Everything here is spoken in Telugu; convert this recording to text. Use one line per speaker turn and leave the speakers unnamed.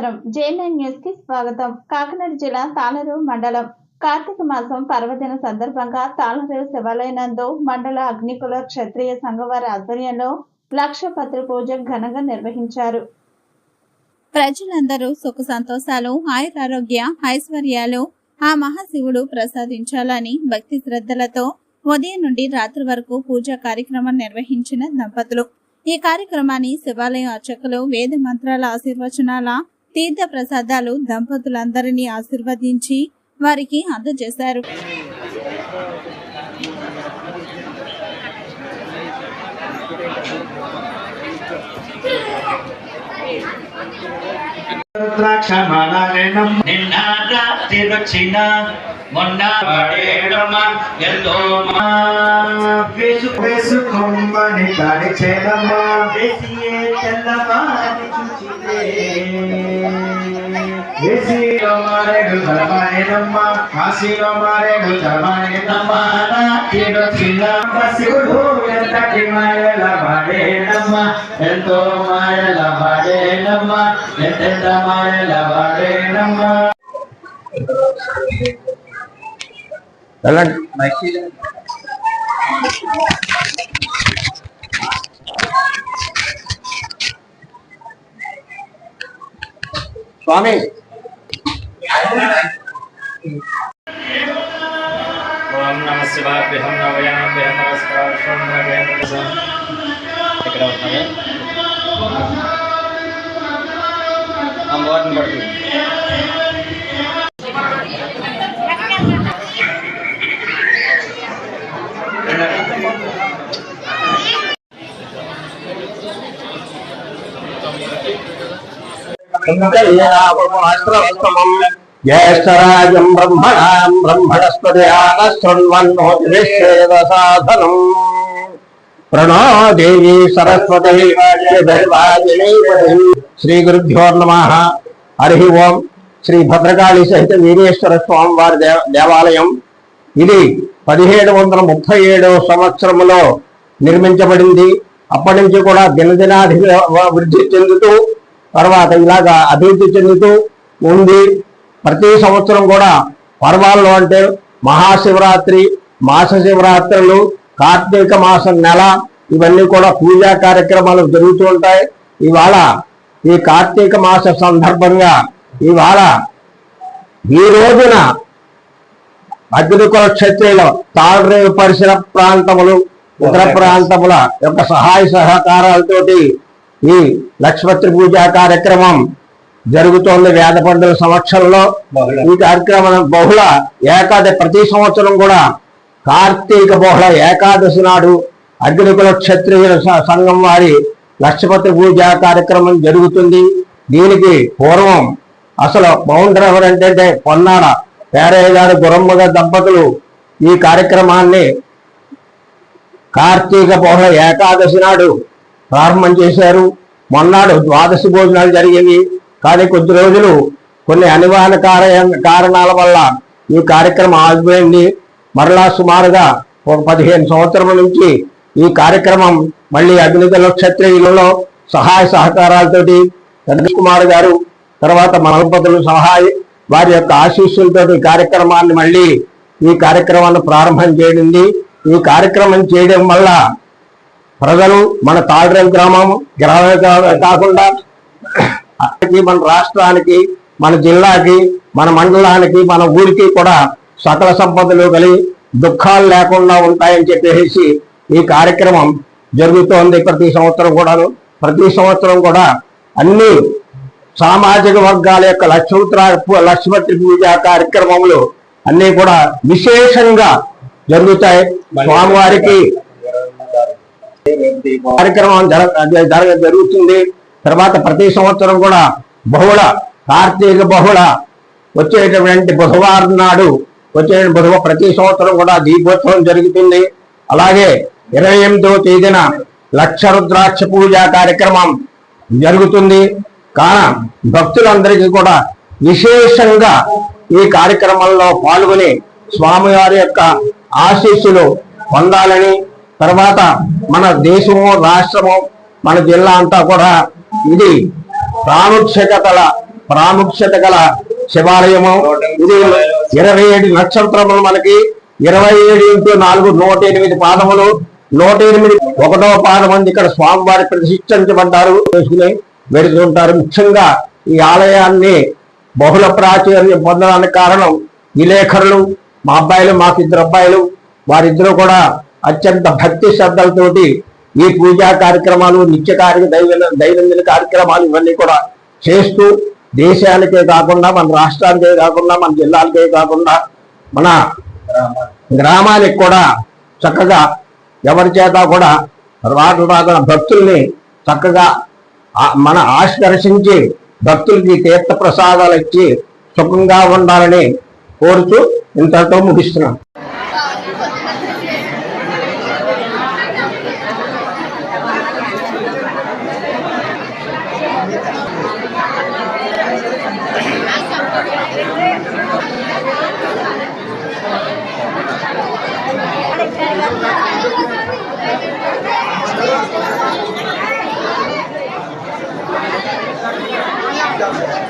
నమస్కారం. జేఎన్ఎన్ న్యూస్కి స్వాగతం. కాకినాడ జిల్లా తాళరేవు మండలం. కార్తీక మాసం పర్వదిన సందర్భంగా తాళరు శివాలయనందు మండల అగ్నికుల క్షత్రియ సంఘవారి ఆధ్వర్యంలో లక్ష పత్ర పూజ ఘనంగా నిర్వహించారు. ప్రజలందరూ సుఖ సంతోషాలు ఆయురారోగ్య ఐశ్వర్యాలు ఆ మహాశివుడు ప్రసాదించాలని భక్తి శ్రద్ధలతో ఉదయం నుండి రాత్రి వరకు పూజా కార్యక్రమం నిర్వహించిన దంపతులు. ఈ కార్యక్రమాన్ని శివాలయం అర్చకులు వేద మంత్రాల ఆశీర్వచనాల తీర్థ ప్రసాదాలు దంపతులందరినీ ఆశీర్వదించి వారికి అందజేశారు.
రుద్రాక్షమానం నిన్న రాత్రి వచ్చిన మొన్న పడేడమ ఎంతో మా వేసు
వేసుకోమని దాని చేదమ్మా
వేసియే తెల్లవారి చూచితే
మారేడు ధర్మానేనమ్మా కాశీలో మారేడు ధర్మానేనమ్మా
నాటిలో చిన్న
శివుడు ఎంతటి మాయల వాడేనమ్మా ఎంతో మాయల వాడేనమ్మా ఎంతెంత మాయల వాడేనమ్మా
స్వామి
ఓం నమ శివాభ్యహం నవయాభ్యహం నమస్కారం ఇక్కడ ఉన్నారా అమ్మవారిని పడుతుంది
జ్యేష్ఠరాజం బ్రహ్మణాం బ్రహ్మణస్పదయాన శృణ్వన్నోతివేదసాధనం ప్రణో దేవి సరస్వతి శ్రీ గురుభ్యో నమ హరి ఓం శ్రీ భద్రకాళి సహిత వీరేశ్వర స్వామి వారి దేవాలయం. ఇది పదిహేడు వందల ముప్పై ఏడవ సంవత్సరంలో నిర్మించబడింది. అప్పటి నుంచి కూడా దినదినాధి వృద్ధి చెందుతూ తర్వాత ఇలాగా అభివృద్ధి చెందుతూ ఉంది ప్రతి సంవత్సరం కూడా పర్వాల్లో అంటే మహాశివరాత్రి మాస శివరాత్రులు కార్తీక మాసం నెల ఇవన్నీ కూడా పూజా కార్యక్రమాలు జరుగుతూ ఉంటాయి. ఇవాళ ఈ కార్తీక మాస సందర్భంగా ఇవాళ ఈ రోజున అగ్నికుల క్షత్రియుల తాళరేవు పరిసర ప్రాంతములు ఇతర ప్రాంతముల యొక్క సహాయ సహకారాలతోటి ఈ లక్ష్మత్రి పూజా కార్యక్రమం జరుగుతోంది వేద పండుగల సమక్షంలో. ఈ కార్యక్రమం బహుళ. ఏకాదశి ప్రతి సంవత్సరం కూడా కార్తీక బహుళ. ఏకాదశి నాడు అగ్నికుల క్షత్రియుల సంఘం వారి లక్ష్మత్రి పూజా కార్యక్రమం జరుగుతుంది. దీనికి పూర్వం అసలు బౌండర్ ఎవరంటే పొన్నాడ పేరయ్య గారు గురమ్మగ దంపతులు ఈ కార్యక్రమాన్ని కార్తీక బహుళ ఏకాదశి నాడు ప్రారంభం చేశారు. మొన్నాడు ద్వాదశి భోజనాలు జరిగేవి కానీ కొద్ది రోజులు కొన్ని అనివార్య కారణాల వల్ల ఈ కార్యక్రమం ఆగిపోయింది. మరలా సుమారుగా ఒక పదిహేను సంవత్సరం నుంచి ఈ కార్యక్రమం మళ్ళీ అగ్నిదళ క్షత్రియులలో సహాయ సహకారాలతోటి చంద్ర కుమార్ గారు తర్వాత మలపతులు సహాయ వారి యొక్క ఆశీస్సులతో ఈ కార్యక్రమాన్ని మళ్ళీ ఈ కార్యక్రమాన్ని ప్రారంభం చేయడింది ఈ కార్యక్రమం చేయడం వల్ల ప్రజలు మన తాళరేవు గ్రామం గ్రామమే కా- కాకుండా మన రాష్ట్రానికి మన జిల్లాకి మన మండలానికి మన ఊరికి కూడా సకల సంపదలు కలిగి దుఃఖాలు లేకుండా ఉంటాయని చెప్పేసి ఈ కార్యక్రమం జరుగుతోంది ప్రతి సంవత్సరం కూడాను. ప్రతి సంవత్సరం కూడా అన్ని సామాజిక వర్గాల యొక్క లక్ష్మత్రి పూజ కార్యక్రమములు అన్ని కూడా విశేషంగా జరుగుతాయి. స్వామివారికి కార్యక్రమం జరగ జరుగుతుంది. తర్వాత ప్రతి సంవత్సరం కూడా బహుళ కార్తీక బహుళ వచ్చేటటువంటి బుధవారం నాడు వచ్చే బుధవ ప్రతి సంవత్సరం కూడా దీపోత్సవం జరుగుతుంది. అలాగే ఇరవై ఎనిమిదవ తేదీన లక్ష రుద్రాక్ష పూజ కార్యక్రమం జరుగుతుంది. కాన భక్తులందరికీ కూడా విశేషంగా ఈ కార్యక్రమంలో పాల్గొని స్వామివారి యొక్క ఆశీస్సులు పొందాలని తర్వాత మన దేశము రాష్ట్రము మన జిల్లా అంతా కూడా ఇది ప్రాముఖ్యతల ప్రాముఖ్యత గల శివాలయము. ఇది ఇరవై ఏడు నక్షత్రములు మనకి ఇరవై ఏడు ఇంటూ నాలుగు నూట ఎనిమిది పాదములు. నూట ఎనిమిది ఒకటో పాదం మంది ఇక్కడ స్వామివారి ప్రతిష్ఠించబడ్డారు. చేసుకుని వెడుతుంటారు. ముఖ్యంగా ఈ ఆలయాన్ని బహుళ ప్రాచుర్యం పొందడానికి కారణం విలేఖరులు మా అబ్బాయిలు మాకు ఇద్దరు అబ్బాయిలు వారిద్దరూ కూడా అత్యంత భక్తి శ్రద్ధలతోటి ఈ పూజా కార్యక్రమాలు నిత్య కార్య దైవ దైనందిన కార్యక్రమాలు ఇవన్నీ కూడా చేస్తూ దేశానికే కాకుండా మన రాష్ట్రానికే కాకుండా మన జిల్లాలకే కాకుండా మన గ్రామానికి కూడా చక్కగా ఎవరి చేత కూడా రాను రాగల భక్తుల్ని చక్కగా మన ఆశ్వర్షించి భక్తులకి తీర్థ ప్రసాదాలు ఇచ్చి సుఖంగా ఉండాలని కోరుతూ ఇంతతో ముగిస్తున్నాం.
Thank you.